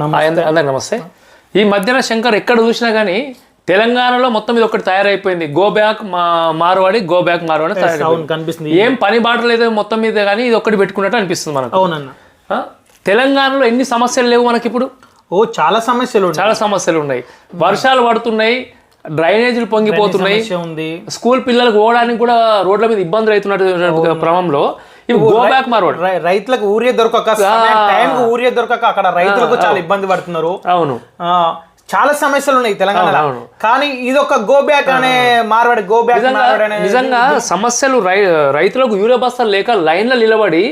అందరికి నమస్తే. ఈ మధ్యన శంకర్ ఎక్కడ చూసినా కానీ తెలంగాణలో మొత్తం ఇది ఒకటి తయారైపోయింది. గో బ్యాక్ మా మార్వాడి గో బ్యాక్ మార్వాడి కనిపిస్తుంది. ఏం పని బాట లేదు మొత్తం మీద కానీ ఇది ఒక్కటి పెట్టుకున్నట్టు అనిపిస్తుంది మనకు. అవునన్న? తెలంగాణలో ఎన్ని సమస్యలు లేవు మనకి ఇప్పుడు? ఓ చాలా సమస్యలు చాలా సమస్యలు ఉన్నాయి. వర్షాలు పడుతున్నాయి డ్రైనేజీలు పొంగిపోతున్నాయి. స్కూల్ పిల్లలకు పోవడానికి కూడా రోడ్ల మీద ఇబ్బందులు అవుతున్నట్టు క్రమంలో ఇవి గో బ్యాక్ రైతులకు ఊరియే దొరకక టైంకి ఊరియే దొరకక అక్కడ రైతులకు చాలా ఇబ్బంది పడుతున్నారు. అవును. చాలా సమస్యలు ఉన్నాయి తెలంగాణలో. కానీ ఇది ఒక గో బ్యాక్ అనే మార్వాడి గో బ్యాక్ నిజంగా సమస్యలు రైతులకు యూరియా బస్తాలు లేక లైన్లో నిలబడి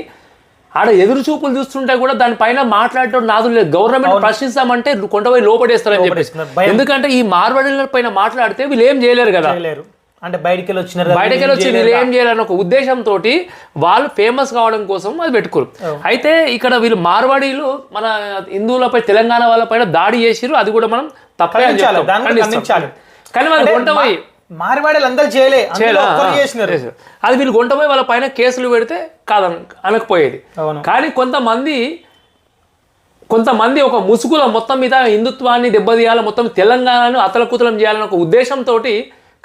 ఆడ ఎదురు చూపులు చూస్తుంటే కూడా దానిపైన మాట్లాడటం నాదు లేదు. గవర్నమెంట్ ప్రశ్నిస్తామంటే కొంతపోయి లోపడేస్తారని చెప్పేసి. ఎందుకంటే ఈ మార్వాడీల పైన మాట్లాడితే వీళ్ళు ఏం చేయలేరు కదా. అంటే బయటికి వచ్చినారు కదా, బయటకి వచ్చి ఏం చేయాలని ఒక ఉద్దేశంతో వాళ్ళు ఫేమస్ కావడం కోసం అది పెట్టుకోరు అయితే ఇక్కడ వీళ్ళు మార్వాడీలు మన హిందువులపై తెలంగాణ వాళ్ళపైన దాడి చేసిరు అది కూడా మనం తప్పే అని ఖండించాలి, చెప్తాం. దాన్ని కూడా ఖండిస్తాం. ఖండించాలి. కానీ వాళ్ళు వంట పోయి మార్వాడీలు అందరూ చేయలే. అది వీళ్ళు గుంటపోయి వాళ్ళ పైన కేసులు పెడితే కాదని అనకపోయేది కానీ కొంతమంది కొంతమంది ఒక ముసుగుల మొత్తం మీద హిందుత్వాన్ని దెబ్బతీయాలి మొత్తం తెలంగాణను అతలకుతలం చేయాలని ఒక ఉద్దేశంతో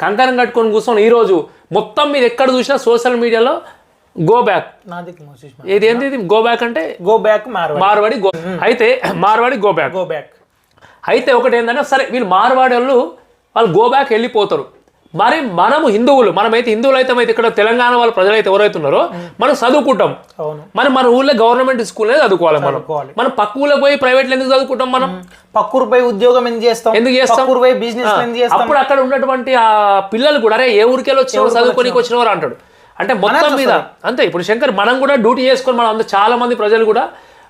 కంకణం కట్టుకొని కూర్చొని ఈరోజు మొత్తం మీద ఎక్కడ చూసినా సోషల్ మీడియాలో గో బ్యాక్. ఇది ఏంటి ఇది? గో బ్యాక్ అంటే? Go back Marwari. Marwari go అయితే Marwari go back. Go back. అయితే ఒకటి ఏంటంటే సరే వీళ్ళు మార్వాడి వాళ్ళు వాళ్ళు గో బ్యాక్ వెళ్ళిపోతారు. మరి మనము హిందువులు మనమైతే హిందువులు అయితే ఇక్కడ తెలంగాణ వాళ్ళ ప్రజలైతే ఎవరైతే ఉన్నారో మనం చదువుకుంటాం. మరి మన ఊళ్ళో గవర్నమెంట్ స్కూల్లో చదువుకోవాలి మనం. మనం పక్క ఊళ్ళో పోయి ప్రైవేట్లో ఎందుకు చదువుకుంటాం మనం? పక్కూరు పోయి ఉద్యోగం ఎందుకు చేస్తాం? ఎందుకు చేస్తాం? పోయి బిజినెస్ అప్పుడు అక్కడ ఉన్నటువంటి ఆ పిల్లలు కూడా అరే ఏ ఊరికెళ్ళి వచ్చిన చదువుకోనికి వచ్చినవారు? అంటాడు. అంటే మొత్తం మీద అంతే. ఇప్పుడు శంకర్ మనం కూడా డ్యూటీ చేసుకొని మనం అందరూ చాలా మంది ప్రజలు కూడా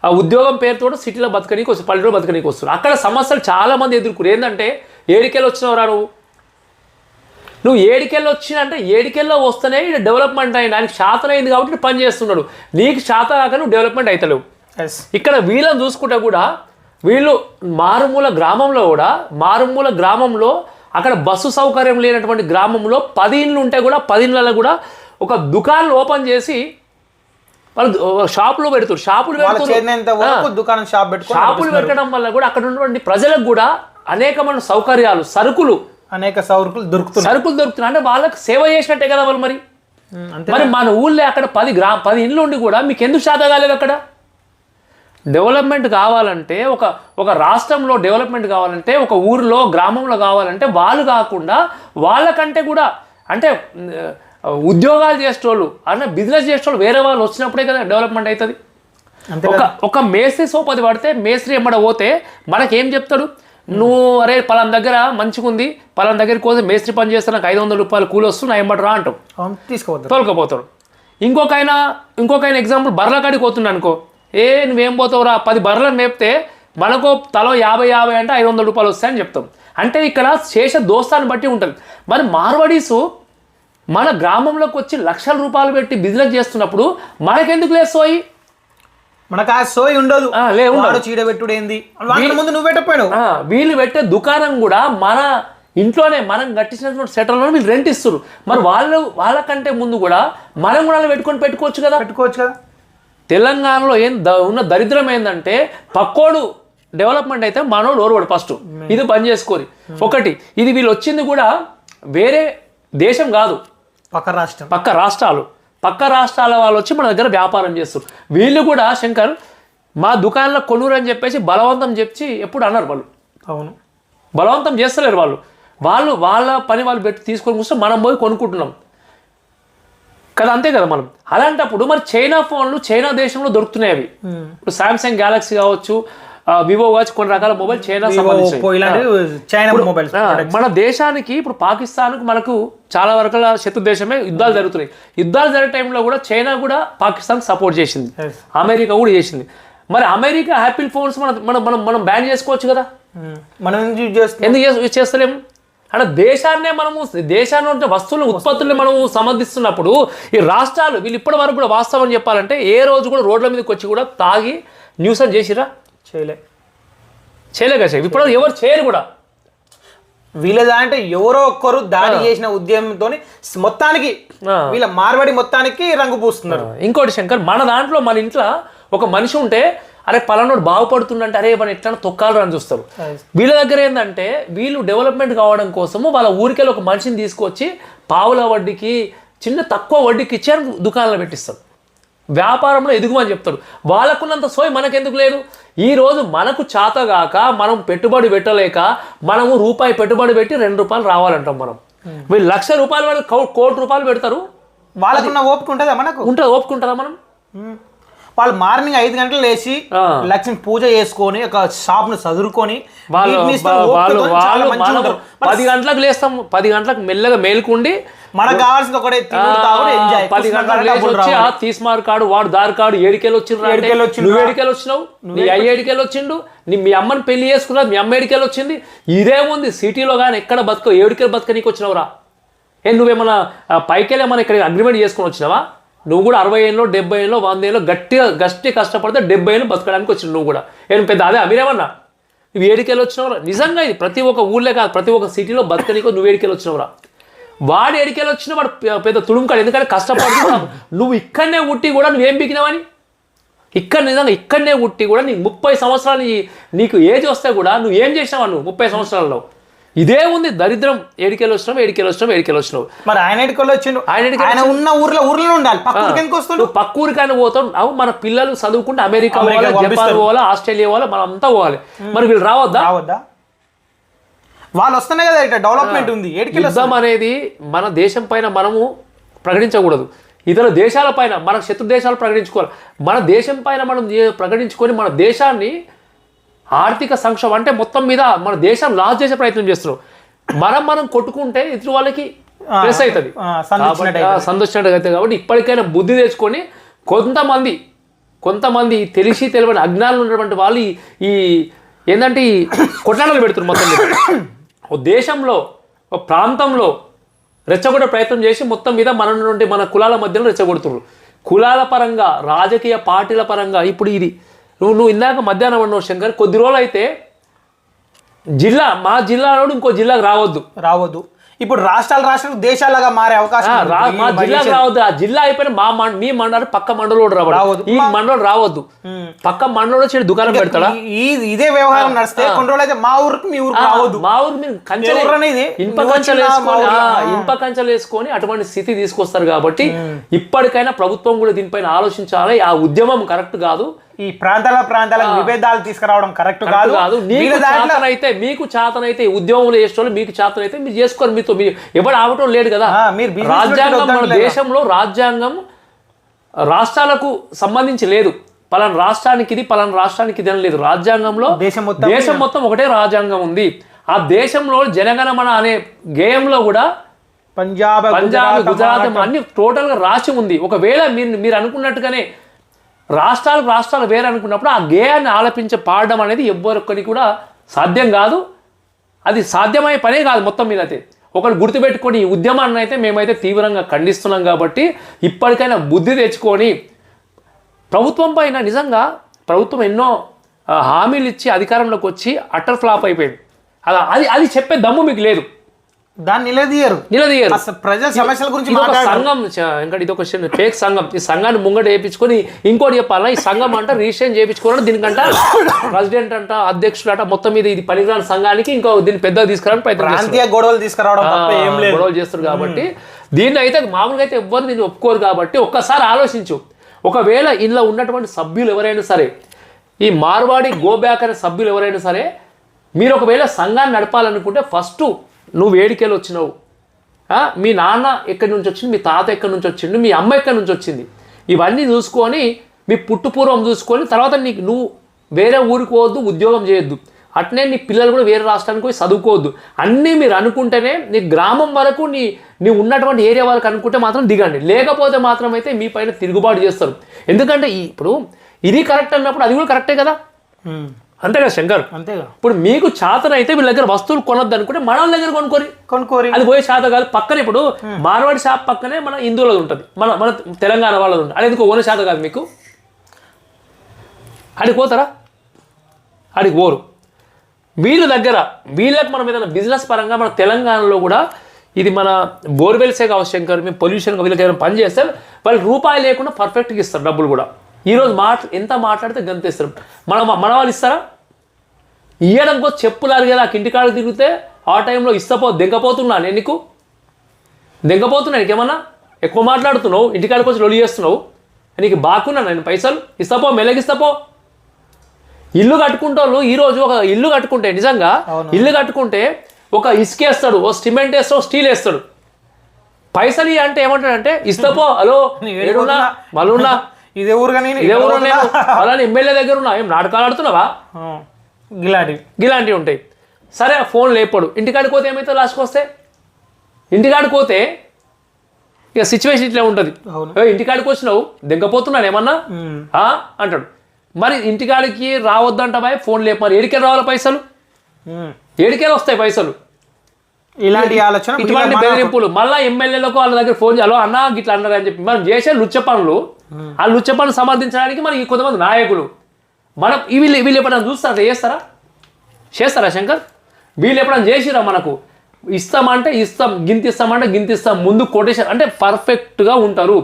ఆ ఉద్యోగం పేరుతో సిటీలో బతకనీకి వస్తారు పల్లెటూరు బతకనీకి వస్తారు అక్కడ సమస్యలు చాలా మంది ఎదుర్కొరు. ఏంటంటే ఏడికెళ్ళి వచ్చినవరా నువ్వు ఏడికెళ్ళి వచ్చిన అంటే ఏడికెళ్ళో వస్తేనే ఈడ డెవలప్మెంట్ అయింది ఆయనకి శాతం అయింది కాబట్టి పని చేస్తున్నాడు. నీకు శాతం కాక నువ్వు డెవలప్మెంట్ అవుతలేవు ఇక్కడ వీళ్ళని చూసుకుంటే కూడా వీళ్ళు మారుమూల గ్రామంలో కూడా మారుమూల గ్రామంలో అక్కడ బస్సు సౌకర్యం లేనటువంటి గ్రామంలో పది ఇండ్లు ఉంటే కూడా పది ఇండ్లలో కూడా ఒక దుకాణం ఓపెన్ చేసి వాళ్ళు షాపులు పెడుతారు. షాపులు దుకాణం షాప్ షాపులు పెట్టడం వల్ల కూడా అక్కడ ఉన్నటువంటి ప్రజలకు కూడా అనేకమైన సౌకర్యాలు సరుకులు అనేక సౌకర్యాలు దొరుకుతున్నాయి. సరుకులు దొరుకుతున్నాయి. అంటే వాళ్ళకి సేవ చేసినట్టే కదా వాళ్ళు మరి. మరి మన ఊళ్ళో అక్కడ పది గ్రా పది ఇండ్లు ఉండి కూడా మీకు ఎందుకు శాత కాలేదు అక్కడ? డెవలప్మెంట్ కావాలంటే ఒక ఒక రాష్ట్రంలో డెవలప్మెంట్ కావాలంటే ఒక ఊరిలో గ్రామంలో కావాలంటే వాళ్ళు కాకుండా వాళ్ళకంటే కూడా అంటే ఉద్యోగాలు చేసేటోళ్ళు అంటే బిజినెస్ చేసేటోళ్ళు వేరే వాళ్ళు వచ్చినప్పుడే కదా డెవలప్మెంట్ అవుతుంది. ఒక ఒక మేస్త్రి సోపది పడితే మేస్త్రి ఎమ్మడ పోతే మనకేం చెప్తాడు? నువ్వు అరే పలాన దగ్గర మంచిగా ఉంది పలాన దగ్గరికి పోతే మేస్త్రి పని చేస్తే నాకు ఐదు వందల రూపాయలు కూలి వస్తుంది నా ఎమ్మట రా అంటావు. తీసుకోవద్దు తోలుకపోతాడు ఇంకొక ఆయన ఇంకొక ఆయన ఎగ్జాంపుల్ బర్రెల కాడికి పోతున్నా అనుకో. ఏ నువ్వేం పోతావురా? పది బర్రెలను మేపితే మనకు తలో యాభై యాభై అంటే ఐదు వందల రూపాయలు వస్తాయని చెప్తాం. అంటే ఇక్కడ శేష దోస్తాన్ని బట్టి ఉంటుంది. మరి మార్వాడీసు మన గ్రామంలోకి వచ్చి లక్షల రూపాయలు పెట్టి బిజినెస్ చేస్తున్నప్పుడు మనకెందుకు లేదు సోయి? మనకు ఆ సోయి ఉండదు. ఆ, లే ఉండదు. వాడు చీడబెట్టుడు ఏంది వాళ్ళ ముందు నువ్వు పెట్టపోయినావు ఆ, వీళ్ళు పెట్టే దుకాణం కూడా మన ఇంట్లోనే మనం కట్టించినటువంటి సెటర్లో వీళ్ళు రెంట్ ఇస్తారు మరి వాళ్ళు వాళ్ళకంటే ముందు కూడా మనం కూడా పెట్టుకొని పెట్టుకోవచ్చు కదా? పెట్టుకోవచ్చు కదా? తెలంగాణలో ఏం ఉన్న దరిద్రం ఏంటంటే పక్కోడు డెవలప్మెంట్ అయితే మనోడు ఓర్వడు ఫస్ట్. ఇది పని చేసుకోరి. ఒకటి ఇది వీళ్ళు వచ్చింది కూడా వేరే దేశం కాదు. పక్క రాష్ట్రం. పక్క రాష్ట్రాలు. పక్క రాష్ట్రాల వాళ్ళు వచ్చి మన దగ్గర వ్యాపారం చేస్తారు. వీళ్ళు కూడా శంకర్ మా దుకాణంలో కొనురు అని చెప్పేసి బలవంతం చెప్పి ఎప్పుడు అన్నారు వాళ్ళు. అవును. బలవంతం చేస్తలేరు వాళ్ళు. వాళ్ళు వాళ్ళ పని వాళ్ళు పెట్టి తీసుకొని కూర్చొని మనం పోయి కొనుక్కుంటున్నాం. కదా అంతే కదా మనం. అలాంటప్పుడు మరి చైనా ఫోన్లు చైనా దేశంలో దొరుకుతున్నాయి అవి. ఇప్పుడు సామ్సంగ్ గ్యాలక్సీ కావచ్చు వివో కావచ్చు కొన్ని రకాల మొబైల్ చైనా సంబంధించి మన దేశానికి ఇప్పుడు పాకిస్తాన్కు మనకు చాలా వరకు శత్రు దేశమే యుద్ధాలు జరుగుతున్నాయి. యుద్ధాలు జరిగే టైంలో కూడా చైనా కూడా పాకిస్తాన్ సపోర్ట్ చేసింది. అమెరికా కూడా చేసింది. మరి అమెరికా యాపిల్ ఫోన్స్ మన మనం మనం మనం బ్యాన్ చేసుకోవచ్చు కదా? ఉమ్. మనం ఎందుకు యూజ్ చేస్తలేము అంటే దేశాన్నే మనము దేశాన్ని ఉన్న వస్తువులు. ఉత్పత్తుల్ని మనము సమర్థిస్తున్నప్పుడు ఈ రాష్ట్రాలు వీళ్ళు ఇప్పటి వరకు కూడా వాస్తవం చెప్పాలంటే ఏ రోజు కూడా రోడ్ల మీదకి వచ్చి కూడా తాగి న్యూస్ అని చేసిరా చేయలే. చేయలే కదా ఇప్పుడు ఎవరు చేయరు కూడా. వీళ్ళదా అంటే ఎవరో ఒక్కరు దాడి చేసిన ఉద్యమంతో మొత్తానికి. వీళ్ళ మార్వాడి మొత్తానికి రంగు పూస్తున్నారు. ఇంకోటి శంకర్ మన దాంట్లో మన ఇంట్లో ఒక మనిషి ఉంటే అరే పలానోడు బాగుపడుతుండంటే అరే మన ఎట్లా తొక్కాలి అని చూస్తారు. వీళ్ళ దగ్గర ఏంటంటే వీళ్ళు డెవలప్మెంట్ కావడం కోసము వాళ్ళ ఊరికెళ్ళి ఒక మనిషిని తీసుకొచ్చి పావుల వడ్డీకి చిన్న తక్కువ వడ్డీకి ఇచ్చారు దుకాణాలు పెట్టిస్తారు. వ్యాపారంలో ఎదుగుమని చెప్తారు వాళ్ళకున్నంత సోయి మనకెందుకు లేదు? ఈ రోజు మనకు చాతగాక మనం పెట్టుబడి పెట్టలేక మనము రూపాయి పెట్టుబడి పెట్టి రెండు రూపాయలు రావాలంటాం మనం. వీళ్ళు లక్ష రూపాయలు కో- కోటి రూపాయలు పెడతారు. వాళ్ళకున్న ఓపిక ఉంటుందా మనకు? ఉంటే ఓపుకుంటారా మనం. వాళ్ళు మార్నింగ్ ఐదు గంటలు లేచి. లక్ష్మి పూజ చేసుకొని ఒక షాప్ను చదువుకొని. పది గంటలకు లేస్తాం. పది గంటలకు మెల్లగా మేలుకుండి. మనకు కావాల్సింది ఒకటే ఎంజాయ్ పది గంటలకు లేచి వచ్చి ఆ తీస్మార్ కాడు వాడు దారి కాడు వచ్చిండ్రు ఏడికెళ్ళి వచ్చిండ్రు. నువ్వు ఏడికెళ్ళి వచ్చినావు? నీ అయ్య ఏడికెళ్ళి వచ్చిండు? నీ మీ అమ్మని పెళ్ళి చేసుకున్నావు మీ అమ్మ ఏడికెళ్ళి వచ్చింది? ఇదేముంది సిటీలో కానీ ఎక్కడ బతుక ఏడికెళ్ళి బతుక నీకు వచ్చినావురా? ఏ నువ్వేమన్నా పైకెళ్ళి ఏమన్నా ఇక్కడ అగ్రిమెంట్ చేసుకుని వచ్చినావా? నువ్వు కూడా అరవై ఏళ్ళు డెబ్బై ఏళ్ళు వంద ఏళ్ళు గట్టిగా గట్టి కష్టపడితే డెబ్బై ఏళ్ళు బతకడానికి వచ్చిన నువ్వు కూడా. నేను పెద్ద అదే మీరేమన్నా నువ్వు ఏడికెళ్ళి వచ్చినవరా? నిజంగా ఇది ప్రతి ఒక్క ఊళ్ళే కాదు ప్రతి ఒక్క సిటీలో బతకనీకో నువ్వు ఏడికెళ్ళి వచ్చినవరా? వాడు ఏడికెళ్ళి వచ్చిన వాడు పెద్ద తుడుముకాడు ఎందుకంటే కష్టపడుతున్నావు నువ్వు ఇక్కడనే ఉట్టి కూడా నువ్వేం పీకినావని ఇక్కడ నిజంగా ఇక్కడనే ఉట్టి కూడా నీకు ముప్పై సంవత్సరాలు నీకు ఏజ్ వస్తే కూడా నువ్వు ఏం చేసినావా నువ్వు ముప్పై సంవత్సరాల్లో? ఇదే ఉంది. దరిద్రం ఏడికెళ్ళి వచ్చినావు ఏడికెళ్ళి వచ్చినావు ఏడికెళ్ళి వచ్చినావు మరి ఆయన ఎడుకోలో వచ్చిండు? ఆయన ఆయన ఉన్న ఊర్లో ఊర్లో ఉండాలి. పక్క ఊరికి ఎందుకు వస్తుండు? నువ్వు పక్క ఊరికైనా పోతావు. అవు మన పిల్లలు చదువుకుంటే అమెరికా పోవాలా జపాన్. పోవాలా ఆస్ట్రేలియా పోవాలా మనం అంతా పోవాలి మరి వీళ్ళు రావద్దా? రావద్దా? వాళ్ళు వస్తేనే కదా ఇట్లా డెవలప్మెంట్ ఉంది. యుద్ధం అనేది మన దేశం పైన మనము ప్రకటించకూడదు. ఇతర దేశాల పైన మన శత్రు దేశాలు ప్రకటించుకోవాలి. మన దేశం పైన మనం ప్రకటించుకొని మన దేశాన్ని ఆర్థిక సంక్షోభం అంటే మొత్తం మీద మన దేశం లాస్ చేసే ప్రయత్నం చేస్తున్నాం మనం మనం కొట్టుకుంటే ఇతరు వాళ్ళకి ప్రెస్ అవుతుంది. ఆ, సంధించినట్టు కాబట్టి సందర్శనట్టు అవుతుంది. కాబట్టి ఇప్పటికైనా బుద్ధి తెచ్చుకొని కొంతమంది కొంతమంది తెలిసి తెలియని అజ్ఞానులు ఉన్నటువంటి వాళ్ళు ఈ- ఏంటంటే ఈ కొట్లాటలు పెడుతున్నారు మొత్తం మీద. ఓ దేశంలో ఒక ప్రాంతంలో రెచ్చగొట్టే ప్రయత్నం చేసి మొత్తం మీద మన నుండి మన కులాల మధ్యలో రెచ్చగొడుతున్నారు. కులాల పరంగా రాజకీయ పార్టీల పరంగా ఇప్పుడు ఇది నువ్వు నువ్వు ఇందాక మధ్యాహ్నం అన్నావు శంకర్ కొద్ది రోజులు అయితే జిల్లా మా జిల్లాలో ఇంకో జిల్లాకు రావద్దు. రావద్దు. ఇప్పుడు రాష్ట్రాలు రాష్ట్రాలు దేశాలుగా మారే అవకాశం మా జిల్లాకు రావద్దు. ఆ జిల్లా అయిపోయిన మా మం- మీ మండలం పక్క మండలంలో రావద్దు. ఈ మండలం రావద్దు. పక్క మండలంలో చెడు దుకాణం పెడతాడా? ఈ ఇదే వ్యవహారం నడిస్తే కొన్ని రోజులు అయితే మా ఊరికి మీ ఊరికి రావద్దు. మా ఊరు మీరు కంచెలు అనేది? ఇనుప కంచెలు వేసుకొని. ఇనుప కంచెలు వేసుకొని అటువంటి స్థితి తీసుకొస్తారు కాబట్టి ఇప్పటికైనా ప్రభుత్వం కూడా దీనిపైన ఆలోచించాలి. ఆ ఉద్యమం కరెక్ట్ కాదు. ఈ ప్రాంతాల ప్రాంతాలకు విభేదాలు తీసుకురావడం కరెక్ట్ కాదు. చేతనైతే మీకు చేతనైతే ఈ ఉద్యమంలో చేసేటోళ్ళు మీకు చేతనైతే మీరు చేసుకోరు మీతో. మీరు ఎవడు ఆవటం లేడు కదా. మీరు రాజ్యాంగం మన? దేశంలో రాజ్యాంగం రాష్ట్రాలకు సంబంధించి లేదు. పలానా రాష్ట్రానికి ఇది పలానా రాష్ట్రానికి ఇది అని లేదు. రాజ్యాంగంలో దేశం మొత్తం దేశం మొత్తం ఒకటే రాజ్యాంగం ఉంది. ఆ దేశంలో జనగణమన అనే గేయంలో కూడా పంజాబ్ పంజాబ్ గుజరాత్. అన్ని టోటల్గా రాసి ఉంది. ఒకవేళ మీరు మీరు అనుకున్నట్టుగానే రాష్ట్రాలకు రాష్ట్రాలు వేరే అనుకున్నప్పుడు ఆ గేయాన్ని ఆలపించి పాడడం అనేది ఎవ్వరొక్కరికి కూడా సాధ్యం కాదు. అది సాధ్యమయ్యే పనే కాదు మొత్తం మీద అయితే. ఒకరు గుర్తుపెట్టుకొని ఈ ఉద్యమాన్ని అయితే మేమైతే తీవ్రంగా ఖండిస్తున్నాం కాబట్టి ఇప్పటికైనా బుద్ధి తెచ్చుకొని ప్రభుత్వం పైన నిజంగా ప్రభుత్వం ఎన్నో హామీలు ఇచ్చి అధికారంలోకి వచ్చి అటర్ ఫ్లాప్ అయిపోయింది. అలా అది అది చెప్పే దమ్ము మీకు లేదు. దాన్ని నిలదీయరు. నిలదీయరు. అసలు ప్రజల సమస్యల గురించి సంఘం ఇంకా ఇది ఒక ఫేక్ సంఘం. ఈ సంఘాన్ని ముంగట వేయించుకొని ఇంకోటి చెప్పాలా? ఈ సంఘం అంట రిజిస్ట్రేషన్ చేయించుకోవడం దీనికంట ప్రెసిడెంట్ అంట అధ్యక్షుడు అంట మొత్తం మీద ఇది పనికిరాని సంఘానికి ఇంకో దీన్ని పెద్దగా తీసుకురావడానికి ప్రయత్నం గొడవలు తీసుకురావడం గొడవలు చేస్తారు కాబట్టి. దీన్ని అయితే మామూలుగా అయితే ఎవ్వరు దీన్ని ఒప్పుకోరు కాబట్టి ఒక్కసారి ఆలోచించు. ఒకవేళ ఇందులో ఉన్నటువంటి సభ్యులు ఎవరైనా సరే ఈ మార్వాడి గో బ్యాక్ అనే సభ్యులు ఎవరైనా సరే మీరు ఒకవేళ సంఘాన్ని నడపాలనుకుంటే ఫస్ట్ నువ్వు వేడికెళ్ళి వచ్చినావు మీ నాన్న ఎక్కడి నుంచి వచ్చింది? మీ తాత ఎక్కడి నుంచి వచ్చిండు? మీ అమ్మ ఎక్కడి నుంచి వచ్చింది? ఇవన్నీ చూసుకొని మీ పుట్టుపూర్వం చూసుకొని తర్వాత నీకు నువ్వు వేరే ఊరికి పోవద్దు ఉద్యోగం చేయొద్దు. అట్నే నీ పిల్లలు కూడా వేరే రాష్ట్రానికి పోయి చదువుకోవద్దు. అన్నీ మీరు అనుకుంటేనే నీ గ్రామం వరకు నీ నీ ఉన్నటువంటి ఏరియా వరకు అనుకుంటే మాత్రం దిగండి. లేకపోతే మాత్రం అయితే మీ పైన తిరుగుబాటు చేస్తారు. ఎందుకంటే ఇప్పుడు ఇది కరెక్ట్ అన్నప్పుడు అది కూడా కరెక్టే కదా? ఉమ్, అంతే కదా శంకర్? అంతేగా ఇప్పుడు మీకు చేతన అయితే వీళ్ళ దగ్గర వస్తువులు కొనొద్దు అనుకుంటే మన వాళ్ళ దగ్గర కొనుక్కోరి. కొనుక్కోరి. అది పోయే శాత కాదు. పక్కన ఇప్పుడు మార్వాడి షాప్ పక్కనే మన హిందువులది ఉంటుంది. మన మన తెలంగాణ వాళ్ళది ఉంటుంది. అది ఎందుకు ఓన శాత కాదు మీకు? అడిగి పోతారా? అడిగి పోరు. వీళ్ళ దగ్గర వీళ్ళకి మనం ఏదైనా బిజినెస్ పరంగా మన తెలంగాణలో కూడా ఇది మన బోర్వెల్సే కావచ్చు శంకర్ మేము పొల్యూషన్ వీళ్ళకి ఏదైనా పని చేస్తే వాళ్ళు రూపాయి లేకుండా పర్ఫెక్ట్గా ఇస్తారు డబ్బులు కూడా. ఈరోజు మాట ఎంత మాట్లాడితే గంతేస్తారు. మన మన వాళ్ళు ఇస్తారా? ఇయ్యడం కోసం చెప్పులు అరిగేది ఆ ఇంటికాడికి తిరిగితే ఆ టైంలో ఇస్తపో దింకపోతున్నా నేను నీకు? దింకపోతున్నా నీకేమన్నా? ఎక్కువ మాట్లాడుతున్నావు ఇంటికాడికి వచ్చి లొలి చేస్తున్నావు. నీకు బాకున్నా నేను పైసలు? ఇస్తపో మెల్లగిస్తపో ఇల్లు కట్టుకుంటోళ్ళు ఈరోజు ఒక ఇల్లు కట్టుకుంటే నిజంగా. ఇల్లు కట్టుకుంటే ఒక ఇసుక వేస్తాడు ఓ సిమెంట్ వేస్తాడు స్టీల్ వేస్తాడు. పైసలు అంటే ఏమంటాడంటే ఇస్తపో హలో నేను ఏడున్నా? మళ్ళున్నా? ఇదే నేను ఇదే ఊరు నేను. ఎమ్మెల్యే దగ్గర ఉన్నా. ఏం నాటకాలు ఆడుతున్నావా? ఇలాంటివి ఇలాంటివి ఉంటాయి. సరే ఆ ఫోన్ లేపడు. ఇంటికాడికి పోతే ఏమైతే లాస్ట్కి వస్తే? ఇంటికాడికి పోతే ఇక సిచ్యువేషన్ ఇట్లా ఉంటుంది. అవును. "ఏ, ఇంటికాడికి వచ్చినావు దింకపోతున్నాను ఏమన్నా? అంటాడు. మరి ఇంటికాడికి రావద్దంట బాయ్ ఫోన్ లేపు మరి ఏడికే రావాలి పైసలు. ఏడికే వస్తాయి పైసలు? ఇలాంటి ఆలోచన ఇటువంటి బెదిరింపులు. మళ్ళా ఎమ్మెల్యేలకు వాళ్ళ దగ్గర ఫోన్ చేయాలో. అన్నా గిట్లా అన్నారు అని చెప్పి. మనం చేసే లుచ్చ పనులు ఆ లుచ్చ పనులు సమర్థించడానికి మరి ఈ కొంతమంది నాయకులు మనం ఈ వీళ్ళు వీళ్ళు ఎప్పుడైనా చూస్తారా? చేస్తారా? చేస్తారా శంకర్? వీళ్ళు ఎప్పుడైనా చేసిరా మనకు? ఇస్తామంటే ఇస్తాం గింతిస్తామంటే గింతిస్తాం ముందు కొటేషన్. అంటే పర్ఫెక్ట్గా ఉంటారు.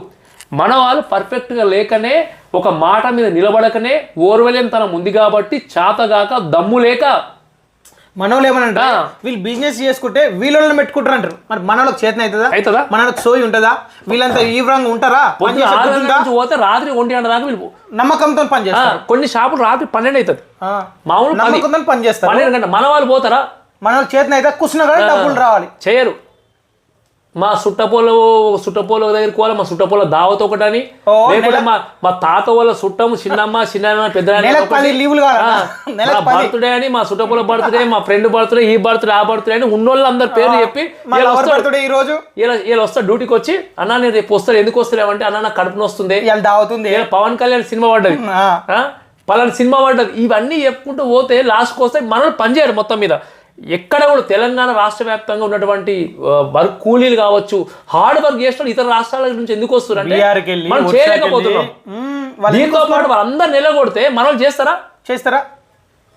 మన వాళ్ళు పర్ఫెక్ట్గా లేకనే ఒక మాట మీద నిలబడకనే ఓర్వలేంతనం ఉంది కాబట్టి చాతగాక దమ్ము లేక మనోళ్ళు ఏమనంటే. వీళ్ళు బిజినెస్ చేసుకుంటే వీళ్ళని పెట్టుకుంటారు అంటారు మరి మనోళ్ళకి చేతన అవుతుందా? అవుతుందా? మనోళ్ళకి సోయి ఉంటుందా? వీళ్ళంతా ఈవ్రంగా ఉంటారా? పోతే రాత్రి ఒంటి గంట దాకా వీళ్ళు నమ్మకంతో పని ఆ, చేస్తారు. కొన్ని షాపులు రాత్రి పన్నెండు అవుతుంది. మామూలు నమ్మకంతో పని చేస్తారు. పన్నెండు గంట మన వాళ్ళు పోతారా? మన చేతన అయితే కానీ డబ్బులు రావాలి. చేయరు. మా సుట్టపోలు సుట్టపోల దగ్గరికి పోవాలి మా సుట్టపోల దావత్ ఒకటని. లేకుంటే మా మా తాత వాళ్ళ సుట్టము చిన్నమ్మ చిన్న పెద్ద బర్త్డే అని మా సుట్టపోల బర్త్డే మా ఫ్రెండ్ బర్త్డే ఈ బర్త్డే ఆ బర్త్డే అని ఉన్నోళ్ళు అందరు పేర్లు చెప్పి వీళ్ళు వస్తాడు. డ్యూటీకి వచ్చి అన్నా నేను రేపు వస్తాడు ఎందుకు వస్తలేవంటే అన్న నాకు కడుపున వస్తుంది. పవన్ కళ్యాణ్ సినిమా పడ్డది? పలానా సినిమా పడ్డది. ఇవన్నీ చెప్పుకుంటూ పోతే లాస్ట్కి వస్తే మనల్ని పనిచేయరు మొత్తం మీద. ఎక్కడ కూడా తెలంగాణ రాష్ట్ర వ్యాప్తంగా ఉన్నటువంటి వర్క్ కూలీలు కావచ్చు హార్డ్ వర్క్ చేసిన ఇతర రాష్ట్రాల నుంచి ఎందుకు వస్తున్నారు అంటే బీఆర్కి వెళ్ళి మనం చేయలేకపోతున్నాం. దీంతో పాటు వాళ్ళందరూ నిలగొడితే మనం చేస్తారా? చేస్తారా?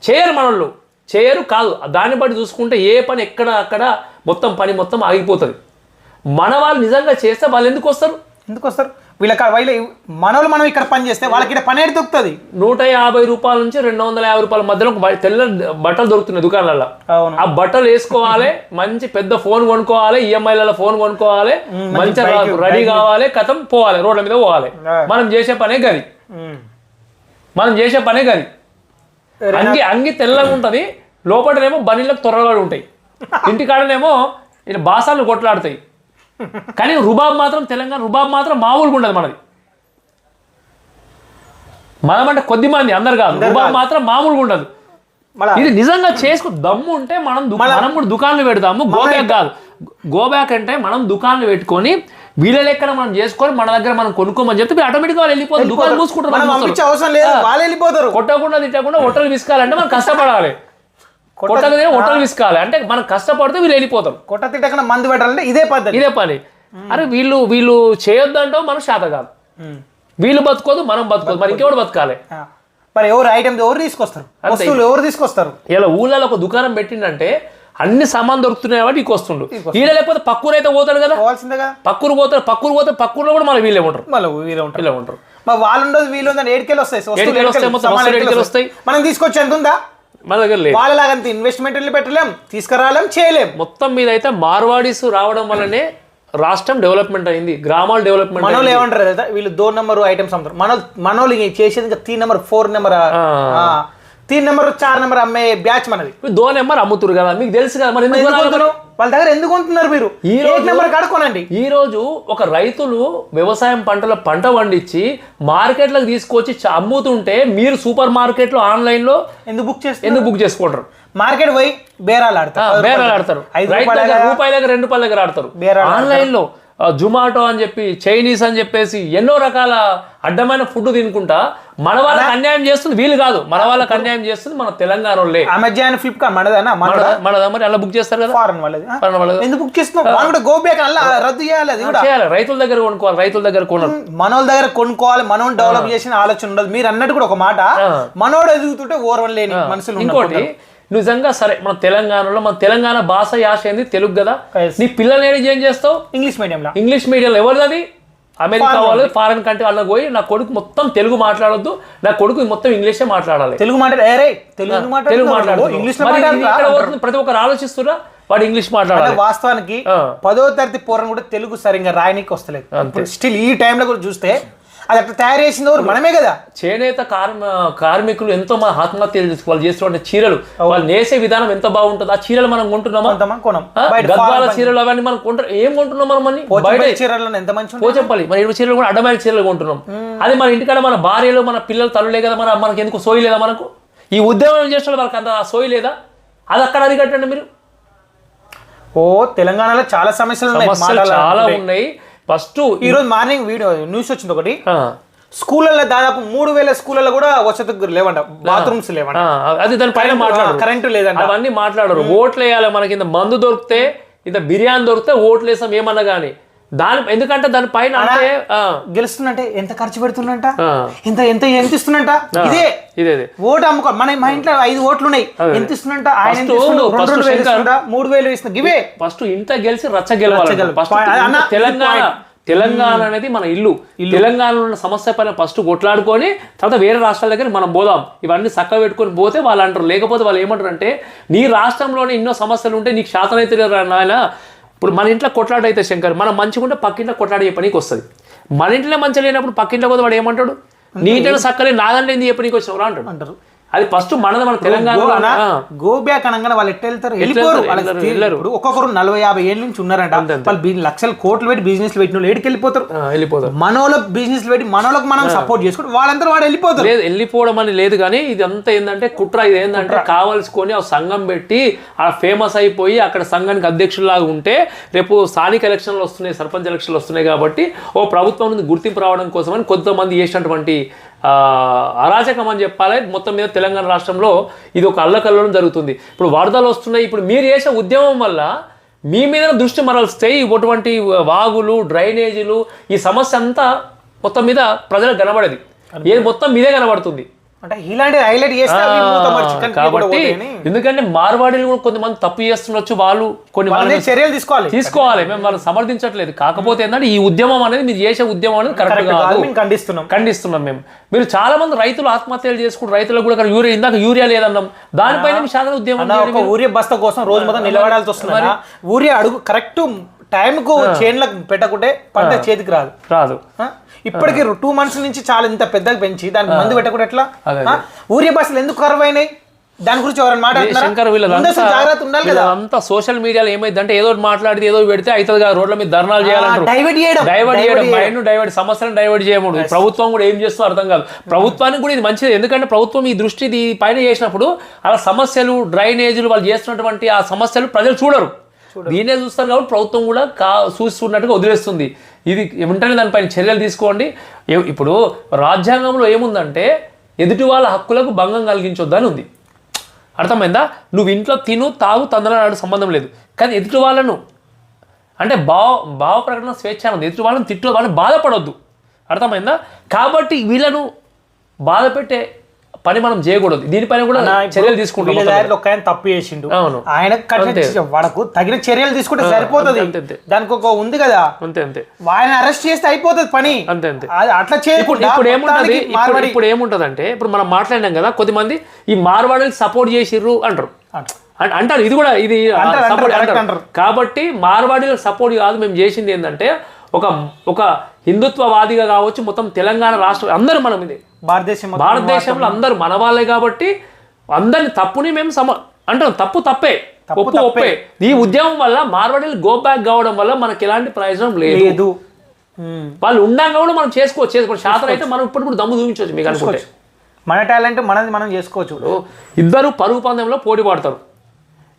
చేయరు మనోళ్ళు. చేయరు కాదు. దాన్ని బట్టి చూసుకుంటే ఏ పని ఎక్కడ అక్కడ మొత్తం పని మొత్తం ఆగిపోతుంది. మన వాళ్ళు నిజంగా చేస్తే వాళ్ళు ఎందుకు వస్తారు? ఎందుకు వస్తారు? వీళ్ళకి వీళ్ళ మనోళ్ళు మనం ఇక్కడ పని చేస్తే వాళ్ళకి ఇక్కడ పని ఏడు దొరుకుతుంది. నూట యాభై రూపాయల నుంచి రెండు వందల యాభై రూపాయల మధ్యలో తెల్ల బట్టలు దొరుకుతున్నాయి దుకాణాలలో. ఆ బట్టలు వేసుకోవాలి మంచి పెద్ద ఫోన్ కొనుక్కోవాలి ఈఎంఐలలో ఫోన్ కొనుక్కోవాలి మంచి రెడీ కావాలి కథం పోవాలి రోడ్ల మీద పోవాలి. మనం చేసే పనే గది. మనం చేసే పనే గది. అంగి అంగి తెల్లగా ఉంటది లోపలనేమో బనీలకు త్వరగా ఉంటాయి. ఇంటికాడనేమో ఇలా బాసాలు కొట్లాడుతాయి. కానీ రుబాబ్ మాత్రం తెలంగాణ రుబాబ్ మాత్రం మామూలుగా ఉండదు మనది. మనం అంటే కొద్ది మంది అందరు కాదు. రుబాబ్ మాత్రం మామూలుగా ఉండదు. ఇది నిజంగా చేసుకో దమ్ము ఉంటే మనం మనం కూడా దుకాణాలు పెడతాము. గోబ్యాక్ కాదు. గోబ్యాక్ అంటే మనం దుకాణాలు పెట్టుకొని వీళ్ళ లెక్కన మనం చేసుకొని మన దగ్గర మనం కొనుక్కోమని చెప్తే ఆటోమేటిక్గా వాళ్ళు వెళ్ళిపోతారు. దుకాణం మూసుకుంటారు కొట్టకుండా తిట్టకుండా హోటల్ విసుకాలంటే మనం కష్టపడాలి. కొట్టకనే హోటల్ విసుకాలి అంటే మనం కష్టపడితే వీళ్ళు వెళ్ళిపోతారు. కొట్ట తిట్టకుండా మందు పెట్టాలంటే ఇదే పద్ధతి. ఇదే పని. అరే వీళ్ళు వీళ్ళు చేయొద్దంటో మనం శాత కాదు. వీళ్ళు బతుకోదు మనం బతుకోదు. మరి ఇంకెవడు బతకాలి. మరి ఎవరు ఐటమ్ ఎవరు తీసుకొస్తారు? వస్తువులు ఎవరు తీసుకొస్తారు? ఇలా ఊళ్ళలో ఒక దుకాణం పెట్టిండంటే అన్ని సామాన్ దొరుకుతున్నాయి కాబట్టి నీకు వస్తుండు ఈడ లేకపోతే పక్కూరు అయితే పోతాడు కదా? పోవాల్సిందేగా? పక్కూరు పోతాడు పక్కూరు పోతే పక్కూరులో కూడా మన వీళ్ళే ఉంటారు. మళ్ళీ వీళ్ళు ఉంటారు. వీళ్ళే ఉంటారు. మరి వాళ్ళు ఉండదు వీళ్ళు ఉందని ఏడుకెళ్ళి వస్తాయి వస్తాయి, మనం తీసుకొచ్చి ఎంత ఉందా? మన దగ్గర లేదు వాళ్ళలాగంత ఇన్వెస్ట్మెంట్ వెళ్ళి పెట్టలేం తీసుకురాలేం చేయలేం. మొత్తం మీద అయితే మార్వాడీస్ రావడం వల్లనే రాష్ట్రం డెవలప్మెంట్ అయింది గ్రామాలు డెవలప్మెంట్ మనోళ్ళు ఏమంటారు? వీళ్ళు దో నెంబర్ ఐటమ్స్ అమ్ముతారు. మన మనోళ్ళు చేసేది ఇంకా తీ నెంబర్ ఫోర్ నెంబర్ తీ నెంబర్ చార్ నెంబర్ అమ్మే బ్యాచ్ మనది. దో నెంబర్ అమ్ముతురు కదా మీకు తెలుసు కదా మరి ఎందుకు? వాళ్ళ దగ్గర ఎందుకు కొంటున్నారు మీరు? ఈ రోజు- నెంబర్ కడుక్కోనండి ఈ రోజు ఒక రైతులు వ్యవసాయం పంటల పంట పండించి మార్కెట్లకు తీసుకొచ్చి అమ్ముతుంటే మీరు సూపర్ మార్కెట్లో ఆన్లైన్లో ఎందుకు బుక్ చేస్తారు ఎందుకు బుక్ చేసుకుంటారు? మార్కెట్ పోయి బేరాలు ఆడతారు. బేరాలు. ఆడతారు. రూపాయల దగ్గర రెండు రూపాయల దగ్గర ఆడతారు. బేరాలు ఆన్లైన్లో జుమాటో అని చెప్పి చైనీస్ అని చెప్పేసి ఎన్నో రకాల అడ్డమైన ఫుడ్ తినుకుంటా మన వాళ్ళకి అన్యాయం చేస్తుంది వీళ్ళు కాదు. మన వాళ్ళకి అన్యాయం చేస్తుంది మన తెలంగాణ వాళ్ళే. అమెజాన్ ఫ్లిప్కార్ట్ మనదేనా? మన మన మన మరి? అలా బుక్ చేస్తారు కదా? ఫారెన్ వాళ్ళది? మన ఎందుకు బుక్ చేస్తున్నాం గో బ్యాక్ అలా రద్దు చేయాలి అది చేయాలి. రైతుల దగ్గర కొనుక్కోవాలి రైతుల దగ్గర కొనరు. మనోళ్ళ దగ్గర కొనుక్కోవాలి మనోడు డెవలప్ చేసిన ఆలోచన ఉండదు. మీరు అన్నట్టు కూడా ఒక మాట. మనోడు ఎదుగుతుంటే ఓర్వం లేని మనుషులు ఇంకోటి నిజంగా సరే మన తెలంగాణలో మన తెలంగాణ భాష యాస ఏంది? తెలుగు కదా. నీ పిల్లల్ని ఏది ఏం చేస్తావు? ఇంగ్లీష్ మీడియంలో ఇంగ్లీష్ మీడియంలో ఎవరిది అది? అమెరికా వాళ్ళు ఫారెన్ కంట్రీ వాళ్ళకి పోయి నా కొడుకు మొత్తం తెలుగు మాట్లాడొద్దు. నా కొడుకు మొత్తం ఇంగ్లీషే మాట్లాడాలి. తెలుగు మాట్లాడే తెలుగు మాట్లాడుతున్నావు? ఇంగ్లీష్ ప్రతి ఒక్కరు ఆలోచిస్తున్నా వాడు ఇంగ్లీష్ మాట్లాడాలి. వాస్తవానికి. పదో తరగతి పూర్వం కూడా తెలుగు సరిగ్గా రాయనికి వస్తలేదు. స్టిల్ ఈ టైంలో కూడా చూస్తే అది అట్లా తయారు చేసింది ఎవరు? మనమే కదా. చేనేత కార్మ కార్మికులు ఎంతో మంది ఆత్మహత్యలు చేసుకు- వాళ్ళు చేస్తున్న చీరలు వాళ్ళు నేసే విధానం ఎంత బాగుంటుంది? ఆ చీరలు మనం కొంటున్నామా? గద్వాల చీరలు అవన్నీ మనం కొంటారు ఏం కొంటున్నాం మనం? బయట. చీరలలో ఎంత మంచి. పోచంపల్లి. మన ఇరవై చీరలు కూడా అడ్డమైన చీరలు కొంటున్నాం. అది మన ఇంటికాడ మన భార్యలు మన పిల్లలు తల్లులే కదా మన మనకి ఎందుకు సోయి లేదా మనకు? ఈ ఉద్యమం చేసిన వాళ్ళకి అంత సోయి లేదా? అది అక్కడ అరికట్టండి మీరు. ఓ తెలంగాణలో చాలా సమస్యలు ఉన్నాయి చాలా. ఉన్నాయి. ఫస్ట్ ఈ రోజు మార్నింగ్ వీడియో న్యూస్ వచ్చింది ఒకటి. స్కూళ్ళల్లో దాదాపు మూడు వేల స్కూళ్ళలో కూడా వసతి లేవంట బాత్రూమ్స్ లేవంట. అది దాని పైన మాట్లాడరు. కరెంటు లేదంట. అవన్నీ మాట్లాడరు. ఓట్లు వేయాలి మనకి ఇంత మందు దొరికితే ఇంత బిర్యానీ దొరికితే ఓట్లు వేసాం ఏమన్నా కానీ. దాని ఎందుకంటే దాని పైన అంటే ఆ, గెలుస్తున్నంటే ఎంత ఖర్చు పెడుతున్నంట ఎంత ఎంత ఎంత ఇస్తున్నంట ఇదే. ఇదే ఓటు అమ్ముకో మన మా ఇంట్లో ఐదు ఓట్లు ఉన్నాయి ఎంత ఇస్తున్నంట ఆయన మూడు వేలు ఇస్తున్నా ఇవే ఫస్ట్ ఇంత గెలిచి రచ్చ గెలవాలి తెలంగాణ తెలంగాణ అనేది మన ఇల్లు. తెలంగాణలో ఉన్న సమస్య పైన ఫస్ట్ కొట్లాడుకొని తర్వాత వేరే రాష్ట్రాల దగ్గర మనం పోదాం. ఇవన్నీ చక్కగా పెట్టుకొని పోతే వాళ్ళు అంటారు. లేకపోతే వాళ్ళు ఏమంటారు అంటే నీ రాష్ట్రంలోనే ఎన్నో సమస్యలు ఉంటే నీకు శాతం అయితే నాయన. ఇప్పుడు మన ఇంట్లో కొట్లాట అయితే శంకర్ మనం మంచిగా ఉంటే పక్కింట్లో కొట్లాట చెప్పనీకి వస్తుంది. మన ఇంట్లో మంచిగా లేనప్పుడు పక్కింట్లో పోతే వాడు ఏమంటాడు? నీ ఇంట్లో సక్కలే నాదంటే చెప్పనీకి వచ్చినవరా అంటాడు అంటారు. అది ఫస్ట్ మనది మన తెలంగాణలో గో- ఆ. బ్యాక్ అనగానే వాళ్ళు ఎట్లా వెళ్తారు? వెళ్ళిపోరు. ఇప్పుడు ఒక్కొక్కరు నలభై యాభై ఏళ్ళ నుంచి ఉన్నారంట. వాళ్ళు లక్షల కోట్లు పెట్టి బిజినెస్ పెట్టిన వాళ్ళు ఏడికి వెళ్ళిపోతారు? ఆ, వెళ్ళిపోతారు. మనోళ్ళకి బిజినెస్ పెట్టి మనోళ్ళకి మనం సపోర్ట్ చేసుకుంటే వాళ్ళందరూ వాడు వెళ్ళిపోతారు. లేదు వెళ్ళిపోవడం అని లేదు కానీ ఇది అంతా ఏంటంటే కుట్ర ఇది ఏంటంటే కావాల్సుకొని ఒక సంఘం పెట్టి ఆ ఫేమస్ అయిపోయి అక్కడ సంఘానికి అధ్యక్షులాగా ఉంటే రేపు స్థానిక ఎలక్షన్లు వస్తున్నాయి సర్పంచ్ ఎలక్షన్లు వస్తున్నాయి కాబట్టి ఓ ప్రభుత్వం నుండి గుర్తింపు రావడం కోసమని కొంతమంది చేసినటువంటి ఆ, అరాచకం అని చెప్పాలి. మొత్తం మీద తెలంగాణ రాష్ట్రంలో ఇది ఒక అల్లకల్లోనం జరుగుతుంది. ఇప్పుడు వరదలు వస్తున్నాయి. ఇప్పుడు మీరు చేసే ఉద్యమం వల్ల మీ మీద దృష్టి మరల్స్తాయి ఇటువంటి వాగులు డ్రైనేజీలు ఈ సమస్య అంతా మొత్తం మీద ప్రజలకు కనబడేది. ఏది మొత్తం మీదే కనబడుతుంది. అంటే ఇలాంటి హైలైట్ చేస్తే కాబట్టి. ఎందుకంటే మార్వాడీలు కూడా కొంతమంది తప్పు చేస్తుండొచ్చు వాళ్ళు కొన్ని వాళ్ళ చర్యలు తీసుకోవాలి. తీసుకోవాలి. మేము వాళ్ళని సమర్థించట్లేదు. కాకపోతే ఏంటంటే ఈ ఉద్యమం అనేది మీరు చేసే ఉద్యమం అనేది కరెక్ట్ కాదు. ఖండిస్తున్నాం. ఖండిస్తున్నాం మేము. మీరు చాలా మంది రైతులు ఆత్మహత్యలు చేసుకుంటారు రైతులకు కూడా అక్కడ యూరియా ఇందాక యూరియా లేదన్నాం. దానిపైన మీ శాతం ఉద్యమం ఊరియా బస్తా కోసం రోజు మొత్తం నిలబడాల్సి వస్తుంది ఊరియా అడుగు కరెక్ట్ టైంకు చేన్లకు పెట్టకుంటే పంట చేతికి రాదు. రాదు? ఇప్పటికి టూ మంత్స్ నుంచి చాలా ఇంత పెద్దగా పెంచి దానికి మందు పెట్టకుండా ఎట్లా? ఊరియా బస్సులు ఎందుకు కరువు అయినాయి దాని గురించి ఎవరైనా మాట్లాడుతున్నారా? వీళ్ళంతా సోషల్ మీడియాలో ఏమైందంటే ఏదో మాట్లాడితే ఏదో పెడితే అవుతుంది కదా రోడ్ల మీద ధర్నాలు చేయాలంటారు. డైవర్ట్ చేయడం డైవర్ట్ చేయడం మైండ్ డైవర్ట్ సమస్యలను డైవర్ట్ చేయకూడదు. ప్రభుత్వం కూడా ఏం చేస్తుందో అర్థం కాదు. ప్రభుత్వానికి కూడా ఇది మంచిది. ఎందుకంటే ప్రభుత్వం ఈ దృష్టి పైన చేసినప్పుడు అలా సమస్యలు డ్రైనేజీలు వాళ్ళు చేస్తున్నటువంటి ఆ సమస్యలు ప్రజలు చూడరు. దీనే చూస్తారు కాబట్టి ప్రభుత్వం కూడా కా చూస్తున్నట్టుగా వదిలేస్తుంది. ఇది వెంటనే దానిపైన చర్యలు తీసుకోండి. ఇప్పుడు రాజ్యాంగంలో ఏముందంటే ఎదుటి వాళ్ళ హక్కులకు భంగం కలిగించొద్దని ఉంది. అర్థమైందా? నువ్వు ఇంట్లో తిను తాగు తందనాడు సంబంధం లేదు. కానీ ఎదుటి వాళ్ళను అంటే భావ భావ ప్రకటన స్వేచ్ఛ ఉంది. ఎదుటి వాళ్ళని తిట్టు వాళ్ళని బాధపడొద్దు. అర్థమైందా? కాబట్టి వీళ్ళను బాధ పెట్టే పని మనం చేయకూడదు. దీనిపైన కూడా చర్యలు తీసుకుంటాం ఒక ఆయన తప్పు చేసిండు. అవును. ఆయన వాడకు తగిన చర్యలు తీసుకుంటే సరిపోతుంది. దానికి ఒక ఉంది కదా. అంతే అంతే. ఆయన అరెస్ట్ చేస్తే అయిపోతుంది పని. అంతే అంతే. అది అట్లా చేయకుండా ఇప్పుడు ఏముంటది? ఇప్పుడు ఏముంటది అంటే ఇప్పుడు మనం మాట్లాడినాం కదా కొద్దిమంది ఈ మార్వాడికి సపోర్ట్ చేసిర్రు అంటారు. అంటారు. ఇది కూడా ఇది. కాబట్టి మార్వాడీలకు సపోర్ట్ కాదు. మేము చేసింది ఏంటంటే ఒక ఒక హిందుత్వవాదిగా కావచ్చు మొత్తం తెలంగాణ రాష్ట్రం అందరూ మనం ఇది భారతదేశం భారతదేశంలో అందరూ మన వాళ్ళే కాబట్టి అందరిని తప్పుని మేము సమ అంటాం తప్పు తప్పే. తప్పు ఒప్పు ఒప్పే. ఈ ఉద్యమం వల్ల మార్వాడీలు గో బ్యాక్ కావడం వల్ల మనకి ఎలాంటి ప్రయోజనం లేదు. వాళ్ళు ఉండంగా కూడా మనం చేసుకోవచ్చు చేసుకోవచ్చు. శాతం అయితే మనం ఇప్పుడు కూడా దమ్ము చూపించవచ్చు మీకు అనుకుంటే. మన టాలెంట్ మనది మనం చేసుకోవచ్చు. ఇద్దరు పరుగు పందెంలో పోటీ పడతారు.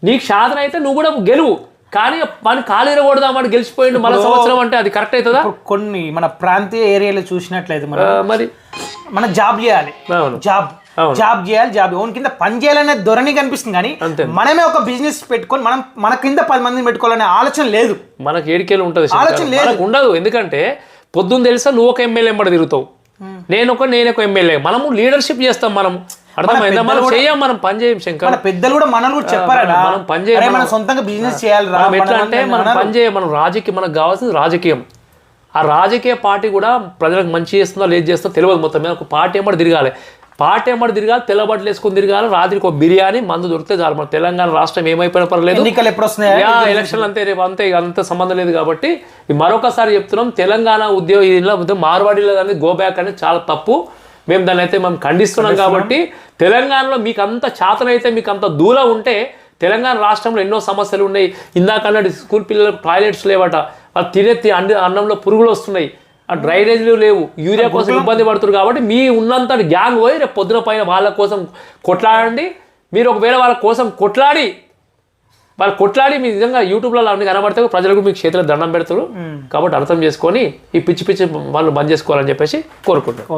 నీకు శాతం అయితే నువ్వు కూడా గెలువు. కానీ మన కాలు ఇరగొడదాం వాడు గెలిచిపోయిండు మన సంవత్సరం అంటే అది కరెక్ట్ అవుతుందా కొన్ని మన ప్రాంతీయ ఏరియాలో చూసినట్లయితే మరి మనం జాబ్ చేయాలి జాబ్. జాబ్ చేయాలి జాబ్ ఓన్ కింద పని చేయాలనే ధోరణి కనిపిస్తుంది కానీ. మనమే ఒక బిజినెస్ పెట్టుకొని మనం మన కింద పది మందిని పెట్టుకోవాలనే ఆలోచన లేదు మనకి ఏడికేలు ఉంటుంది. ఆలోచన లేదు. ఉండదు ఎందుకంటే పొద్దున్న తెలుసా నువ్వు ఒక ఎమ్మెల్యే ఎంబడి తిరుగుతావు నేను ఒక నేను ఒక ఎమ్మెల్యే. మనము లీడర్షిప్ చేస్తాం మనం. అర్థమైందా? మనం చేయం మనం పని చేయం శంకర్. పెద్దలు కూడా మనల్ని కూడా చెప్పారా మనం పని చేయాలి, మనం సొంతంగా బిజినెస్ చేయాలి మనం ఎట్లా అంటే మనం పని చేయ మనం రాజకీయం మనకు కావాల్సింది రాజకీయం. ఆ రాజకీయ పార్టీ కూడా ప్రజలకు మంచి చేస్తుందో లేదు చేస్తుందో తెలియదు మొత్తం మీద. ఒక పార్టీ ఏమడి తిరగాలి. పార్టీ ఏమడి తిరగాలి తెల్లబట్టలు వేసుకొని తిరగాలి రాత్రికి ఒక బిర్యానీ మందు దొరికితే చాలు. మన తెలంగాణ రాష్ట్రం ఏమైపోయినా పర్లేదు ఎన్నికలు ఎప్పుడు వస్తున్నాయా? ఎలక్షన్లు అంతే రేపు అంతే అంత సంబంధం లేదు కాబట్టి మరొకసారి చెప్తున్నాం తెలంగాణ ఉద్యోగ మార్వాడీలో అనేది గో బ్యాక్ అనేది చాలా తప్పు. మేము దాన్ని అయితే మేము ఖండిస్తున్నాం కాబట్టి తెలంగాణలో మీకు అంత చాతనైతే మీకు అంత దూరం ఉంటే తెలంగాణ రాష్ట్రంలో ఎన్నో సమస్యలు ఉన్నాయి. ఇందాకన్నట్టు స్కూల్ పిల్లలకు టాయిలెట్స్ లేవట వాళ్ళు తినే అన్నంలో పురుగులు వస్తున్నాయి. ఆ డ్రైనేజీలు లేవు. యూరియా కోసం ఇబ్బంది పడుతున్నారు కాబట్టి మీ ఉన్నంత గ్యాంగ్ పోయి రేపు పొద్దున పైన వాళ్ళ కోసం కొట్లాడండి. మీరు ఒకవేళ వాళ్ళ కోసం కొట్లాడి వాళ్ళు కొట్లాడి మీ నిజంగా యూట్యూబ్లో అన్ని కనబడితే ప్రజలకు మీకు చేతిలో దండం పెడతారు. కాబట్టి అర్థం చేసుకొని ఈ పిచ్చి పిచ్చి వాళ్ళు బంద్ చేసుకోవాలని చెప్పేసి కోరుకుంటున్నాను